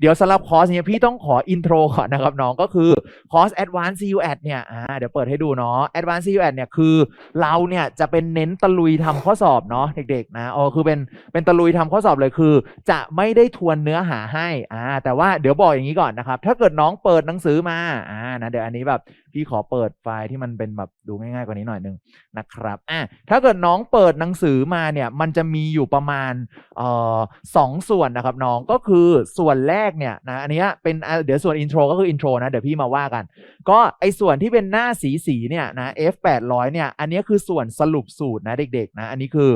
เดี๋ยวสำหรับคอร์สเนี้ยพี่ต้องขออินโทรก่อนนะครับน้องก็คือคอร์ส Advanced CU Ad เนี่ยอ่าเดี๋ยวเปิดให้ดูเนาะ Advanced CU Ad เนี่ยคือเราเนี่ยจะเป็นเน้นตะลุยทำข้อสอบเนาะเด็กๆนะอ๋อคือเป็นเป็นตะลุยทำข้อสอบเลยคือ จะไม่ได้ทวนเนื้อหาให้อ่าแต่ว่าเดี๋ยวบอกอย่างนี้ก่อนนะครับ ถ้าเกิดน้องเปิดหนังสือมาอ่านะเดี๋ยวอันนี้แบบ พี่ขอเปิดไฟล์ที่มันเป็นแบบดูง่ายๆกว่านี้หน่อยนึงนะครับอะถ้าเกิดน้องเปิดหนังสือมาเนี่ยมันจะมีอยู่ประมาณเอ่อสองส่วนนะครับน้องก็คือส่วนแรกเนี่ยนะอันนี้เป็นเดี๋ยวส่วนอินโทรก็คืออินโทรนะเดี๋ยวพี่มาว่ากัน ก็ไอส่วนที่เป็นหน้าสีสีๆเนี่ยนะ F 8 0 0 เนี่ยอันนี้คือส่วนสรุปสูตรนะเด็กๆนะอันนี้คือ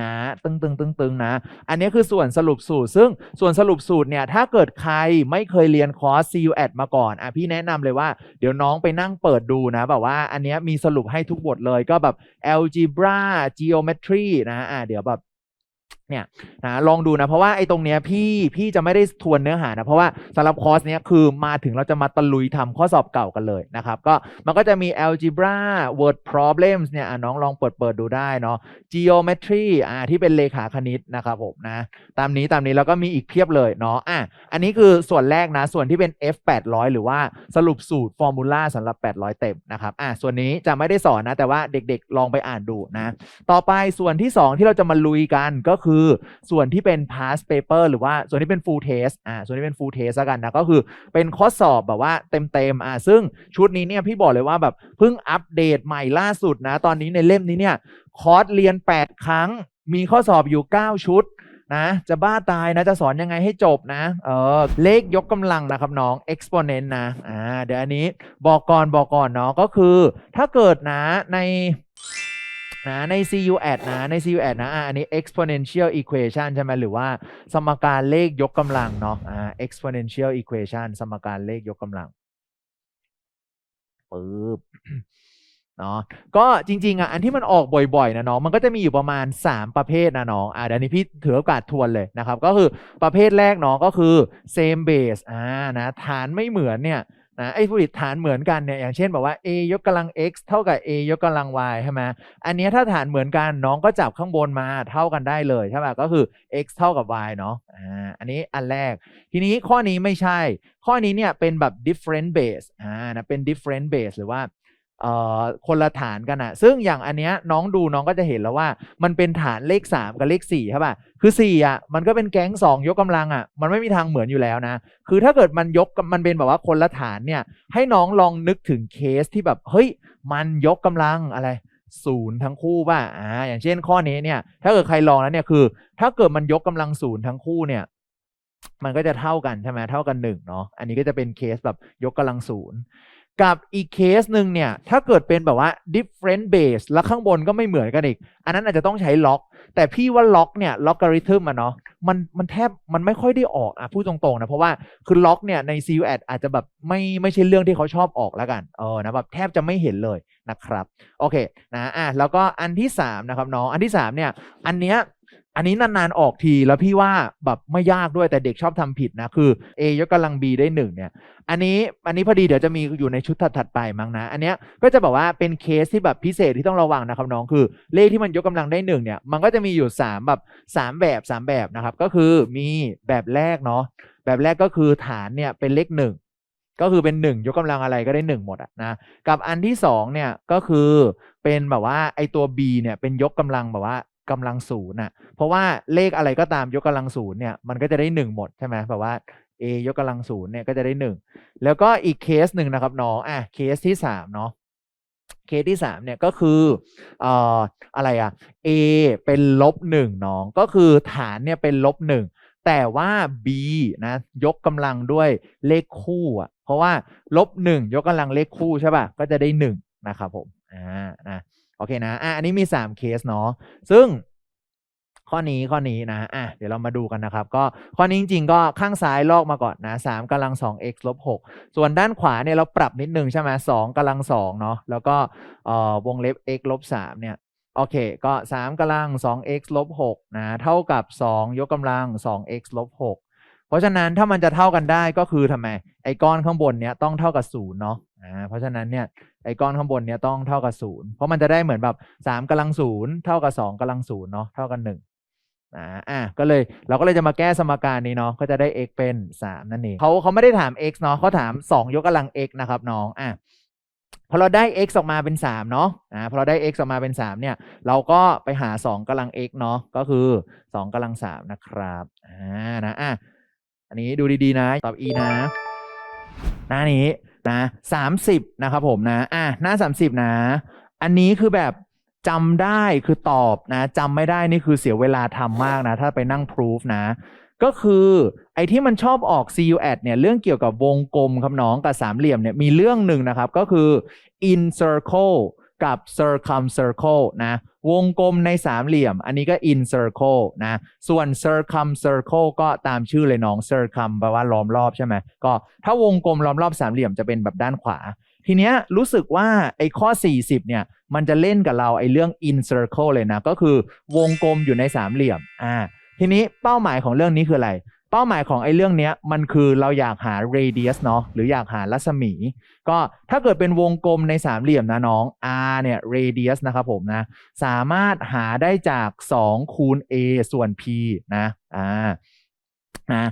นะตึงตึงตึงตึงนะ อันนี้คือส่วนสรุปสูตร ซึ่งส่วนสรุปสูตรเนี่ย ถ้าเกิดใครไม่เคยเรียนคอร์ส CU Ad มาก่อน อะพี่แนะนำเลยว่า เดี๋ยวน้องไปนั่งเปิดดูนะแบบว่าอันนี้มีสรุปให้ทุกบทเลยก็แบบ algebra geometry นะอะเดี๋ยวแบบ เนี่ยนะลองดูนะเพราะว่าไอ้ตรงเนี้ยพี่พี่จะไม่ได้ทวนเนื้อหานะเพราะว่าสำหรับคอร์สเนี้ยคือมาถึงเราจะมาตะลุยทำข้อสอบเก่ากันเลยนะครับก็มันก็จะมี algebra word problems เนี่ยน้องลองเปิดเปิดดูได้เนาะ geometry อ่าที่เป็นเลขาคณิตนะครับผมนะตามนี้ตามนี้แล้วก็มีอีกเพียบเลยเนาะอะอันนี้คือส่วนแรกนะส่วนที่เป็น F 800หรือว่าสรุปสูตรฟอร์มูลาสำหรับ 800 เต็มนะครับอะส่วนนี้จะไม่ได้สอนนะแต่ว่าเด็กๆลองไปอ่านดูนะต่อไปส่วนที่ 2 ที่เราจะมาลุยกันก็คือส่วนที่เป็น past paper หรือว่าส่วนที่เป็น full test อ่าส่วนที่เป็น full test กันนะก็คือเป็นข้อสอบแบบว่าเต็มๆอ่าซึ่งชุดนี้เนี่ยพี่บอกเลยว่าแบบเพิ่งอัปเดตใหม่ล่าสุดนะตอนนี้ในเล่มนี้เนี่ยคอร์สเรียน 8 ครั้ง มีข้อสอบอยู่ 9 ชุดนะจะบ้าตายนะจะสอนยังไงให้จบนะเออเลขยกกำลังนะครับน้อง exponent นะอ่าเดี๋ยวอันนี้บอกก่อนบอกก่อนเนาะก็คือ ถ้าเกิดนะใน นะใน CU ad นะใน CU ad นะอันนี้ exponential equation ใช่ไหมหรือว่าสมการเลขยกกำลังเนาะอ่า exponential equation สมการเลขยกกำลังปึ๊บเนาะก็จริง ๆอะอันที่มันออกบ่อยๆนะน้องมันก็จะมีอยู่ประมาณ 3 ประเภทนะน้องอ่าเดี๋ยวนี้พี่ถือโอกาสทวนเลยนะครับ ก็คือประเภทแรกเนาะก็คือ same base อ่านะฐานไม่เหมือนเนี่ย นะไอ้ผู้ดิฐานเหมือนกันเนี่ยอย่างเช่นแบบว่า a ยกกำลัง x เท่ากับ a ยกกำลัง y ใช่ไหมอันนี้ถ้าฐานเหมือนกันน้องก็จับข้างบนมาเท่ากันได้เลยใช่ไหมก็คือ x เท่ากับ y เนาะอ่าอันนี้อันแรก ทีนี้ข้อนี้ไม่ใช่ ข้อนี้เนี่ยเป็นแบบ different base อ่านะเป็น different base หรือว่า คนละฐานกันอะซึ่งอย่างอันเนี้ยน้องดูน้องก็จะเห็นแล้วว่า มันเป็นฐานเลข 3 กับเลข4ใช่ป่ะคือ4อะมันก็เป็นแก๊ง 2 ยกกำลังอะมันไม่มีทางเหมือนอยู่แล้วนะ คือถ้าเกิดมันยกมันเป็นแบบว่าคนละฐานเนี่ย ให้น้องลองนึกถึงเคสที่แบบเฮ้ยมันยกกำลังอะไรศูนย์ทั้งคู่ป่ะอ่าอย่างเช่นข้อนี้เนี่ย ถ้าเกิดใครลองแล้วเนี่ยคือ ถ้าเกิดมันยกกำลังศูนย์ทั้งคู่เนี่ยมันก็จะเท่ากันใช่ไหมเท่ากันหนึ่งเนาะอันนี้ก็จะเป็นเคสแบบยกกำลังศูนย์ กับอีกเคสหนึ่งเนี่ย ถ้าเกิดเป็นแบบว่า different base แล้วข้างบนก็ไม่เหมือนกันอีก อันนั้นอาจจะต้องใช้ล็อก แต่พี่ว่าล็อกเนี่ยล็อกการิทึมอะเนาะมันมันแทบมันไม่ค่อยได้ออกอะพูดตรงๆนะ เพราะว่าคือล็อกเนี่ยใน c u a d อาจจะแบบไม่ไม่ใช่เรื่องที่เขาชอบออกแล้วกันเออนะแบบแทบจะไม่เห็นเลยนะครับ โอเคนะอะแล้วก็อันที่สามนะครับน้องอันที่สามเนี่ยอันเนี้ย อันนี้นานๆออกทีแล้วพี่ว่าแบบไม่ยากด้วยแต่เด็กชอบทำผิดนะคือ a ยกกำลัง b ได้หนึ่งเนี่ย อันนี้อันนี้พอดีเดี๋ยวจะมีอยู่ในชุดถัดๆไปมั้งนะ อันเนี้ยก็จะบอกว่าเป็นเคสที่แบบพิเศษที่ต้องระวังนะครับน้องคือ เลขที่มันยกกำลังได้หนึ่งเนี่ยมันก็จะมีอยู่ 3 แบบ 3 แบบ 3 แบบนะครับก็คือมีแบบแรกเนาะแบบแรกก็คือฐานเนี่ยเป็นเลขหนึ่งก็คือเป็นหนึ่งยกกำลังอะไรก็ได้หนึ่งหมดอะนะกับอันที่สองเนี่ยก็คือเป็นแบบว่าไอตัว b เนี่ยเป็นยกกำลังแบบว่า กำลังศูนย์อะเพราะว่าเลขอะไรก็ตามยกกำลังศูนย์เนี่ยมันก็จะได้หนึ่งหมดใช่ไหมแบบว่า a ยกกำลังศูนย์เนี่ยก็จะได้หนึ่งแล้วก็อีกเคสหนึ่งนะครับน้องอะเคสที่สามเนาะเคสที่สามเนี่ยก็คือเอ่ออะไรอะ a เป็นลบหนึ่งน้องก็คือฐานเนี่ยเป็นลบหนึ่งแต่ว่า b นะยกกำลังด้วยเลขคู่อะเพราะว่าลบหนึ่งยกกำลังเลขคู่ใช่ป่ะก็จะได้หนึ่งนะครับผมอ่านะ โอเคนะอะอันนี้มีสามเคสเนาะซึ่งข้อนี้ข้อนี้นะอะเดี๋ยวเรามาดูกันนะครับ ก็ข้อนี้จริงๆก็ข้างซ้ายลอกมาก่อนนะสามกำลังสอง x ลบหกส่วนด้านขวาเนี่ยเราปรับนิดนึงใช่ไหมสองกำลังสองเนาะแล้วก็เอ่อวงเล็บ x ลบสามเนี่ยโอเค ก็สามกำลังสอง x ลบหกนะเท่ากับสองยกกำลังสอง x ลบหกเพราะฉะนั้นถ้ามันจะเท่ากันได้ก็คือทำไมไอ้ก้อนข้างบนเนี้ยต้องเท่ากับศูนย์เนาะอ่าเพราะฉะนั้นเนี่ย ไอ้ก้อนข้างบนเนี้ยต้องเท่ากับศูนย์เพราะมันจะได้เหมือนแบบสามกำลังศูนย์เท่ากับสองกำลังศูนย์เนาะเท่ากันหนึ่งอ่าอะก็เลยเราก็เลยจะมาแก้สมการนี้เนาะก็จะได้ x เป็น 3 นั่นเองเขาเขาไม่ได้ถาม x เนาะเขาถาม 2 ยกกำลัง x นะครับน้องอะพอเราได้ x ออกมาเป็น 3 เนาะอ่าพอเราได้ x ออกมาเป็น 3 เนี่ย เราก็ไปหา 2กำลัง x เนาะก็คือ 2กำลัง 3 นะครับอ่านะอะอันนี้ดูดีๆนะ ตอบ e นะ หน้านี้ นะสามสิบนะครับผมนะอะหน้าสามสิบนะ อันนี้คือแบบจำได้คือตอบนะจำไม่ได้นี่คือเสียเวลาทำมากนะ ถ้าไปนั่งพิสูจนะ ก็คือไอ้ที่มันชอบออก CU ad เนี่ยเรื่องเกี่ยวกับวงกลมครับน้องกับสามเหลี่ยมเนี่ยมีเรื่องหนึ่งนะครับ ก็คือ in circle กับ circum circle นะ วงกลมในสามเหลี่ยม อันนี้ก็ in circle นะ ส่วน circum circle ก็ตามชื่อเลยน้อง circum แปลว่าล้อมรอบใช่ไหมก็ถ้าวงกลมล้อมรอบสามเหลี่ยมจะเป็นแบบด้านขวา ทีเนี้ยรู้สึกว่าไอ้ข้อ 40 เนี่ย มันจะเล่นกับเราไอ้เรื่อง in circle เลยนะ ก็คือวงกลมอยู่ในสามเหลี่ยม อ่า ทีนี้เป้าหมายของเรื่องนี้คืออะไร เป้าหมายของไอ้เรื่องเนี้ยมันคือเราอยากหา radius เนาะหรืออยากหารัศมี ก็ถ้าเกิดเป็นวงกลมในสามเหลี่ยมนะน้อง r เนี่ย radius นะครับผมนะ สามารถหาได้จาก 2 คูณ a ส่วน p นะอ่านะ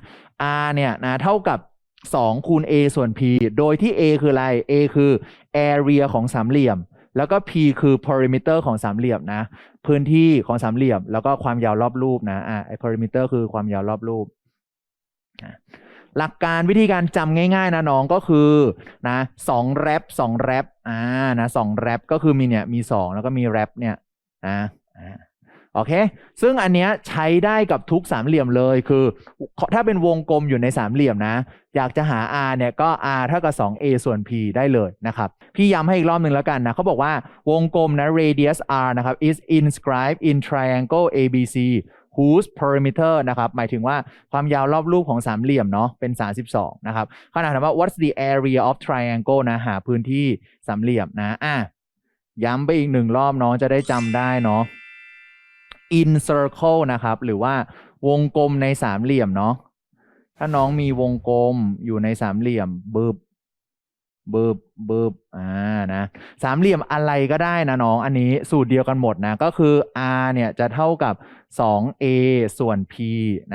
r เนี่ยนะเท่ากับ2คูณ a ส่วน p โดยที่ a คืออะไร a คือ area ของสามเหลี่ยม แล้วก็ p คือ perimeter ของสามเหลี่ยมนะ พื้นที่ของสามเหลี่ยม แล้วก็ความยาวรอบรูปนะ อ่าไอ้ perimeter คือความยาวรอบรูป หลักการวิธีการจำง่ายๆนะน้องก็คือนะสองแรปสองแรปอ่านะสองแรปก็คือมีเนี่ยมีสองแล้วก็มีแรปเนี่ยนะอ่าโอเค ซึ่งอันเนี้ยใช้ได้กับทุกสามเหลี่ยมเลยคือ ถ้าเป็นวงกลมอยู่ในสามเหลี่ยมนะ อยากจะหา r เนี่ยก็ r เท่ากับ 2a ส่วน p ได้เลยนะครับ พี่ย้ำให้อีกรอบหนึ่งแล้วกันนะเขาบอกว่าวงกลมนะ radius r นะครับ is inscribed in triangle ABC whose perimeter นะครับ หมายถึงว่าความยาวรอบรูปของสามเหลี่ยมเนาะเป็น 32 นะครับขนาดถามว่า what's the area of triangle นะ หาพื้นที่สามเหลี่ยมนะ อะ ย้ำไปอีกหนึ่งรอบน้องจะได้จำได้เนาะ in circle นะครับ หรือว่าวงกลมในสามเหลี่ยมเนาะถ้าน้องมีวงกลมอยู่ในสามเหลี่ยมบึบ บึบบึบอ่านะสามเหลี่ยมอะไรก็ได้นะน้องอันนี้สูตรเดียวกันหมดนะ ก็คือ r เนี่ยจะเท่ากับ 2a ส่วน p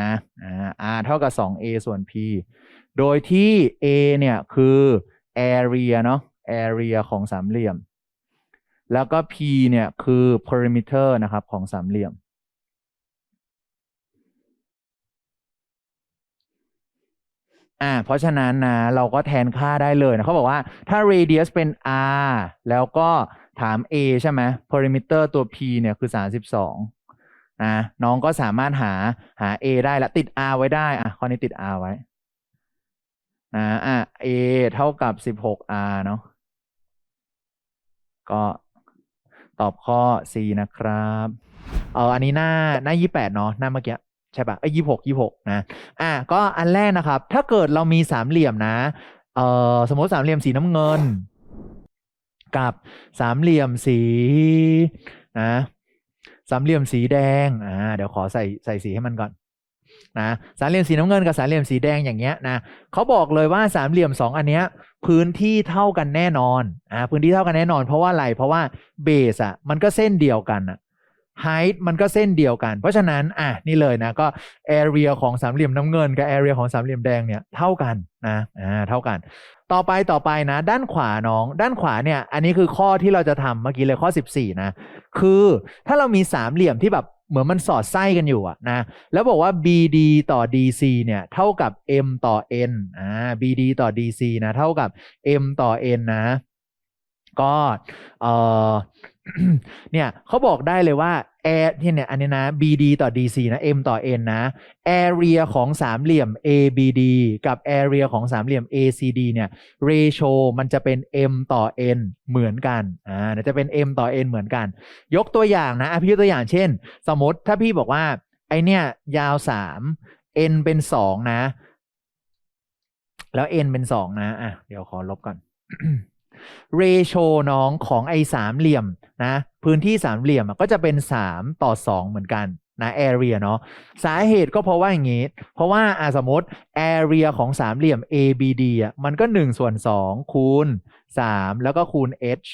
นะอ่า r เท่ากับ 2a ส่วน p โดยที่ a เนี่ยคือ area เนาะ area ของสามเหลี่ยม แล้วก็ p เนี่ยคือ perimeter นะครับของสามเหลี่ยม อ่าเพราะฉะนั้นนะเราก็แทนค่าได้เลยนะเขาบอกว่าถ้า radius เป็น r แล้วก็ถาม a ใช่ไหม perimeter ตัว p เนี่ยคือ 32นะน้องก็สามารถหาหา a ได้ละติด r ไว้ได้อะข้อนี้ติด r ไว้นะอะ a เท่ากับ 16r เนาะก็ตอบข้อ C นะครับ เอออันนี้หน้าหน้า 28 เนาะหน้าเมื่อกี้ ใช่ปะไอ้ยี่หกยี่หกนะอะก็อันแรกนะครับ ถ้าเกิดเรามีสามเหลี่ยมนะเอ่อสมมติสามเหลี่ยมสีน้ำเงิน กับสามเหลี่ยมสีนะสามเหลี่ยมสีแดงอ่าเดี๋ยวขอใส่ใส่สีให้มันก่อนนะสามเหลี่ยมสีน้ำเงินกับสามเหลี่ยมสีแดงอย่างเงี้ยนะเขาบอกเลยว่าสามเหลี่ยมสองอันเนี้ย พื้นที่เท่ากันแน่นอนอ่าพื้นที่เท่ากันแน่นอน เพราะว่าอะไรเพราะว่าเบสอะมันก็เส้นเดียวกันอะ height มันก็เส้นเดียวกัน เพราะฉะนั้นอะนี่เลยนะก็ area ของสามเหลี่ยมน้ำเงินกับ area ของสามเหลี่ยมแดงเนี่ยเท่ากันนะอ่าเท่ากัน ต่อไปต่อไปนะ ด้านขวาน้อง ด้านขวาเนี่ย อันนี้คือข้อที่เราจะทำเมื่อกี้เลยข้อ 14 นะ คือถ้าเรามีสามเหลี่ยมที่แบบเหมือนมันสอดไส้กันอยู่อะนะ แล้วบอกว่า BD ต่อ DC เนี่ย เท่ากับ M ต่อ N อ่า BD ต่อ DC นะ เท่ากับ M ต่อ N นะ ก็เออเนี่ยเขาบอกได้เลยว่า air ที่เนี่ยอันนี้นะ BD ต่อ DC นะ M ต่อ N นะ area ของสามเหลี่ยม ABD กับ area ของสามเหลี่ยม ACD เนี่ย ratio มันจะเป็น M ต่อ N เหมือนกันอ่าจะเป็น M ต่อ N เหมือนกัน ยกตัวอย่างนะพี่ยกตัวอย่างเช่น สมมติถ้าพี่บอกว่า ไอเนี่ย ยาวสาม N เป็นสองนะ แล้ว N เป็นสองนะอะเดี๋ยวขอลบก่อน เรโชน้องของไอ้สามเหลี่ยมนะพื้นที่สามเหลี่ยมอะก็จะเป็นสามต่อสองเหมือนกันนะ area เนาะสาเหตุก็เพราะว่าอย่างงี้ เพราะว่าอะสมมติ area ของสามเหลี่ยม ABD อะมันก็หนึ่งส่วนสองคูณสามแล้วก็คูณ h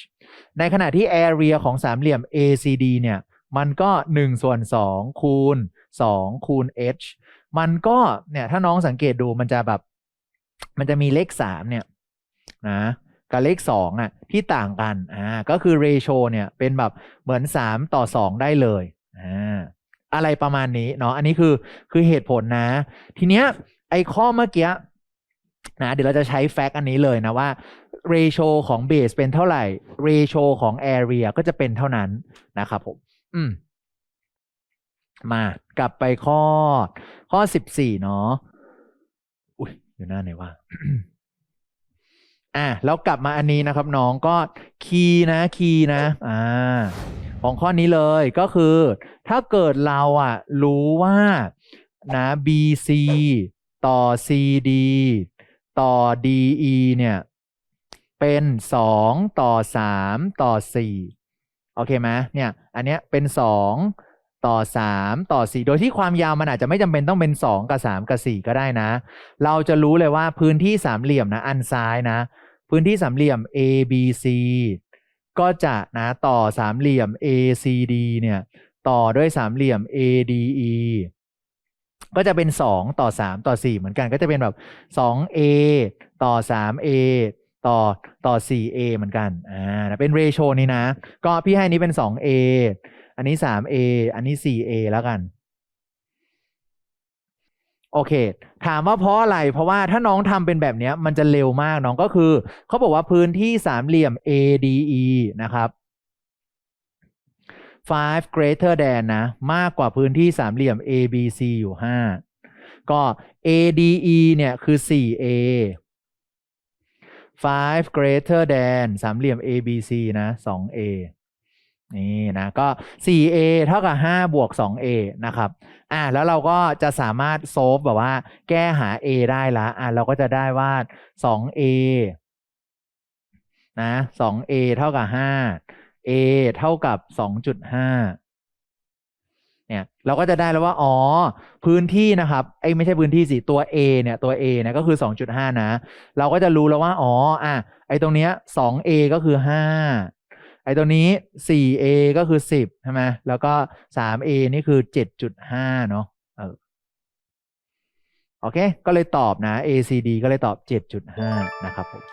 ในขณะที่ area ของสามเหลี่ยม ACD เนี่ยมันก็หนึ่งส่วนสองคูณสองคูณ h มันก็เนี่ยถ้าน้องสังเกตดูมันจะแบบ มันจะมีเลขสามเนี่ยนะ กับเลขสองอะที่ต่างกันอ่าก็คือ ratio เนี่ยเป็นแบบเหมือนสามต่อสองได้เลยอ่าอะไรประมาณนี้เนาะอันนี้คือคือเหตุผลนะ ทีเนี้ยไอข้อเมื่อกี้นะเดี๋ยวเราจะใช้แฟกต์อันนี้เลยนะว่า ratio ของ base เป็นเท่าไหร่ ratio ของ area ก็จะเป็นเท่านั้นนะครับผม อืม มากลับไปข้อ ข้อสิบสี่เนาะอุ้ยอยู่หน้าไหนวะ อะแล้วกลับมาอันนี้นะครับน้องก็คีย์นะคีย์นะอ่าของข้อนี้เลยก็คือ ถ้าเกิดเราอะรู้ว่านะ BC ต่อ CD ต่อ DE เนี่ยเป็นสองต่อสามต่อสี่โอเคไหมเนี่ยอันเนี้ยเป็นสองต่อสามต่อสี่โดยที่ความยาวมันอาจจะไม่จำเป็นต้องเป็นสองกับสามกับสี่ก็ได้นะ เราจะรู้เลยว่าพื้นที่สามเหลี่ยมนะอันซ้ายนะ พื้นที่สามเหลี่ยม ABC ก็จะนะต่อสามเหลี่ยม ACD เนี่ยต่อด้วยสามเหลี่ยม ADE ก็จะเป็นสองต่อสามต่อสี่เหมือนกันก็จะเป็นแบบสอง A ต่อสาม A ต่อต่อ 4a เหมือนกันอ่าเป็นเรโชนี้นะ ก็พี่ให้นี้เป็น 2a อันนี้ 3a อันนี้ 4a แล้วกัน โอเค ถามว่าเพราะอะไร เพราะว่าถ้าน้องทำเป็นแบบนี้มันจะเร็วมากน้องก็คือ เขาบอกว่าพื้นที่สามเหลี่ยม ADE นะครับ five greater than นะ มากกว่าพื้นที่สามเหลี่ยม ABC อยู่ห้าก็ ADE เนี่ยคือ 4a 5 greater than สามเหลี่ยม ABC นะ 2a นี่นะก็ 4a เท่ากับ 5 บวก 2a นะครับอะแล้วเราก็จะสามารถโซฟแบบว่า แก้หา a ได้ละอะเราก็จะได้ว่า 2a นะ 2a เท่ากับ 5a เท่ากับ 2.5 เนี่ย เราก็จะได้แล้วว่า อ๋อ พื้นที่นะครับไอ้ไม่ใช่พื้นที่สิ ตัว A เนี่ย ตัว A เนี่ย ก็คือ 2.5 นะ เราก็จะรู้แล้วว่า อ๋อ อะ ไอ้ตรงเนี้ย 2A ก็คือ 5 ไอ้ตัวนี้ 4A ก็คือ 10 ใช่ไหมแล้วก็ 3A นี่คือ 7.5 เนาะเออโอเค ก็เลยตอบนะ ACD ก็เลยตอบ 7.5 นะครับผม